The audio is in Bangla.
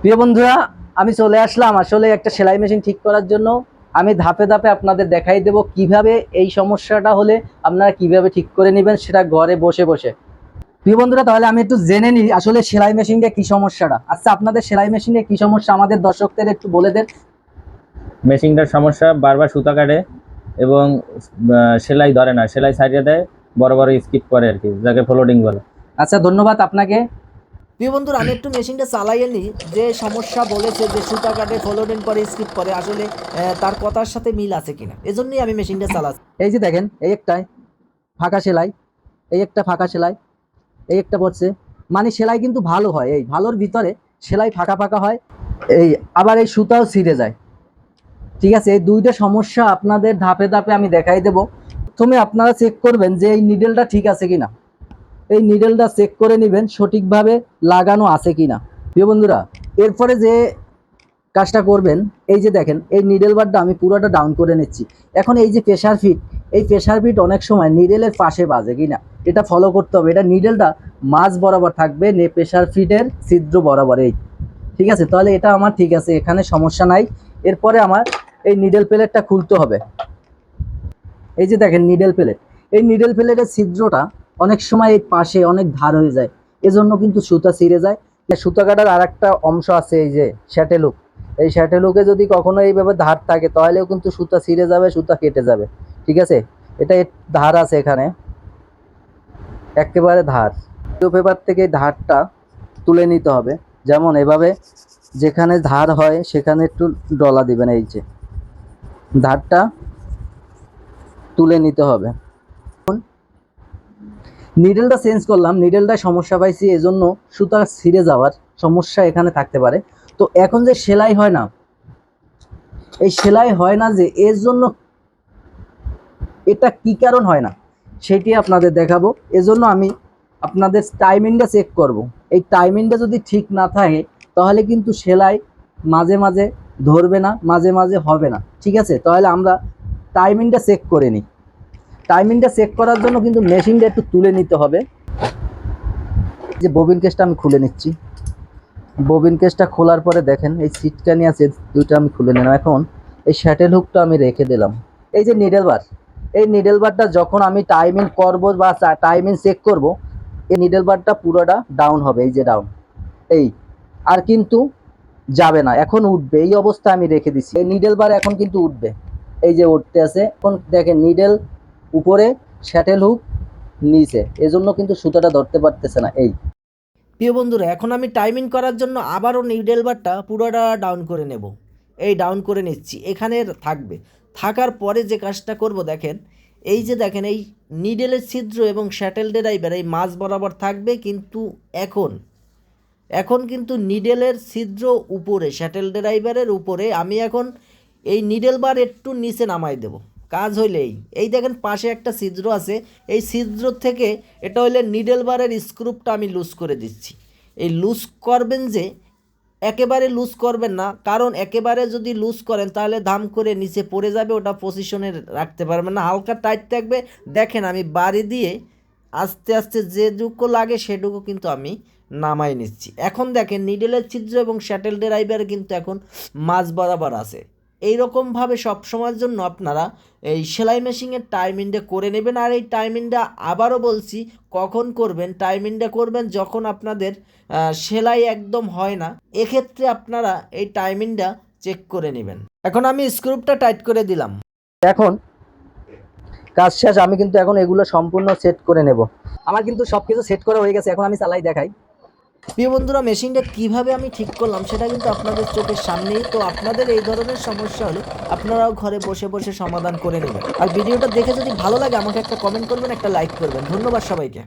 প্রিয় বন্ধুরা আমি চলে আসলাম। আসলে একটা সেলাই মেশিন ঠিক করার জন্য আমি ধাপে ধাপে আপনাদের দেখাই দেব কীভাবে এই সমস্যাটা হলে আপনারা কীভাবে ঠিক করে নেবেন সেটা ঘরে বসে বসে। প্রিয় বন্ধুরা তাহলে আমি একটু জেনে নিই আসলে সেলাই মেশিনটা কি সমস্যাটা। আচ্ছা আপনাদের সেলাই মেশিনে কি সমস্যা আমাদের দর্শকদের একটু বলে দেন। মেশিনটার সমস্যা বারবার সুতা কাটে এবং সেলাই ধরে না সেলাই সাইডে দেয় বড় বড় স্কিপ করে আর কি যাকে ফ্লোডিং বলে। আচ্ছা ধন্যবাদ আপনাকে। প্রিয় বন্ধুরা, আমি একটু মেশিনটা চালাইয়ে নিই। যে সমস্যা বলেছে যে সুতা কাটে ফলোডিন পরে স্কিপ করে, আসলে তার কথার সাথে মিল আছে কিনা? এজন্যই আমি মেশিনটা চালাচ্ছি। এই যে দেখেন, এই একটাই, ফাঁকা সেলাই, এই একটা ফাঁকা সেলাই, এই একটা পড়ছে। মানে সেলাই কিন্তু ভালো হয়, এই ভালোর ভিতরে সেলাই ফাঁকা ফাঁকা হয়। এই, আবার এই সুতাও ছিঁড়ে যায়। ঠিক আছে, এই দুইটা সমস্যা আপনাদের ধাপে ধাপে আমি দেখাই দেব। প্রথমে আপনারা চেক করবেন যে এই নিডেলটা ঠিক আছে কিনা। এই নিডেলটা চেক করে নেবেন সঠিকভাবে লাগানো আছে কিনা। প্রিয় বন্ধুরা, এরপরে যে কাজটা করবেন, এই যে দেখেন, এই নিডেল বারটা আমি পুরোটা ডাউন করে নিচ্ছি। এখন এই যে প্রেশার ফিট এই প্রেশার ফিট অনেক সময় নিডেলের পাশে বাজে কিনা, এটা ফলো করতে হবে। এটা নিডেলটা মাঝ বরাবর থাকবে, নে প্রেশার ফিটের ছিদ্র বরাবর এই। ঠিক আছে? তাহলে এটা আমার ঠিক আছে, এখানে সমস্যা নাই। এরপরে আমার এই নিডেল প্লেটটা খুলতে হবে। এই যে দেখেন নিডেল প্লেট এই নিডেল প্লেটের ছিদ্রটা অনেক সময় এই পাশে অনেক ধার হয়ে যায়। এজন্য কিন্তু সুতা ছিঁড়ে যায়। সুতা কাটার আর একটা অংশ আছে এই যে শ্যাটেলুক এই শ্যাটেলুকে যদি কখনো এইভাবে ধার থাকে, তাহলেও কিন্তু সুতা ছিঁড়ে যাবে, সুতা কেটে যাবে। ঠিক আছে? এটা ধার আছে এখানে। একেবারে ধার। পেপার থেকে ধারটা তুলে নিতে হবে। যেমন এভাবে যেখানে ধার হয়, সেখানে একটু ডলা দিবেন এই যে। ধারটা তুলে নিতে হবে। নিডেলটা চেঞ্জ করলাম নিডেলটা সমস্যা পাইছি, এজন্য সুতা ছিঁড়ে যাওয়ার সমস্যা এখানে থাকতে পারে। তো এখন যে সেলাই হয় না, এই সেলাই হয় না যে এর জন্য এটা কি কারণ হয় না, সেটি আপনাদের দেখাবো। এজন্য আমি আপনাদের টাইমিংটা চেক করব। এই টাইমিংটা যদি ঠিক না থাকে, তাহলে কিন্তু সেলাই মাঝে মাঝে ধরবে না, মাঝে মাঝে হবে না। ঠিক আছে? তাহলে আমরা টাইমিংটা চেক করে নিই। টাইমিংটা চেক করার জন্য কিন্তু মেশিনটা একটু তুলে নিতে হবে। যে ববিন কেসটা আমি খুলে নিচ্ছি। ববিন কেসটা খোলার পরে দেখেন, এই সিটকানি আছে, দুইটা আমি খুলে নিলাম। এখন এই শ্যাটেল হুকটা আমি রেখে দিলাম। এই যে নিডেল বার এই নিডেল বারটা যখন আমি টাইমিং করব বা টাইমিং চেক করব, এই নিডেল বারটা পুরোটা ডাউন হবে, এই যে ডাউন এই, আর কিন্তু যাবে না, এখন উঠবে, এই অবস্থা আমি রেখে দিচ্ছি এই নিডেল বার এখন কিন্তু উঠবে। এই যে উঠতে আছে, এখন দেখেন নিডেল উপরে শ্যাটেল হুক নিচে। এজন্য কিন্তু সুতাটা ধরতে পারতেছে না, এই। প্রিয় বন্ধুরা, এখন আমি টাইমিং করার জন্য আবারও নিডেল বারটা পুরোটা ডাউন করে নেব। এই ডাউন করে নিচ্ছি, এখানে থাকবে। থাকার পরে যে কাজটা করব, দেখেন, এই যে দেখেন, এই নিডেলের ছিদ্র এবং শ্যাটেল ড্রাইভার এই মাছ বরাবর থাকবে কিন্তু এখন। এখন কিন্তু নিডেলের ছিদ্র উপরে শ্যাটেল ড্রাইভারের উপরে, আমি এখন এই নিডেল বার একটু নিচে নামাই দেব। কাজ হইলেই। এই দেখেন পাশে একটা ছিদ্র আছে। এই ছিদ্র থেকে এটা হইলে নিডেল বারের স্ক্রুপটা আমি লুজ করে দিচ্ছি। এই লুজ করবেন যে একেবারে লুজ করবেন না, কারণ একেবারে যদি লুজ করেন তাহলে দাম করে নিচে পড়ে যাবে, ওটা পজিশনে রাখতে পারবেন না। হালকা টাইট থাকবে। দেখেন আমি বাড়ি দিয়ে আস্তে আস্তে যেটুকু লাগে সেটুকু কিন্তু আমি নামাই নিচ্ছি। এখন দেখেন নিডেলের ছিদ্র এবং শ্যাটেল ড্রাইভার কিন্তু এখন মাঝ বরাবর আছে। এই রকমভাবে সবসময়ের জন্য আপনারা এই সেলাই মেশিনের টাইমিংটা করে নেবেন। আর এই টাইমিংটা আবারও বলছি, কখন করবেন? টাইমিংটা করবেন যখন আপনাদের সেলাই একদম হয় না, এক্ষেত্রে আপনারা এই টাইমিংটা চেক করে নেবেন। এখন আমি স্ক্রুপটা টাইট করে দিলাম। এখন কাজ শেষ, আমি কিন্তু এখন এগুলো সম্পূর্ণ সেট করে নেব। আমার কিন্তু সব কিছু সেট করা হয়ে গেছে, এখন আমি চালাই দেখাই। প্রিয় বন্ধুরা মেশিনটা কীভাবে আমি ঠিক করলাম সেটা কিন্তু আপনাদের চোখের সামনেই। তো আপনাদের এই ধরনের সমস্যা হলে আপনারাও ঘরে বসে বসে সমাধান করে নেবেন। আর ভিডিওটা দেখে যদি ভালো লাগে, আমাকে একটা কমেন্ট করবেন, একটা লাইক করবেন। ধন্যবাদ সবাইকে।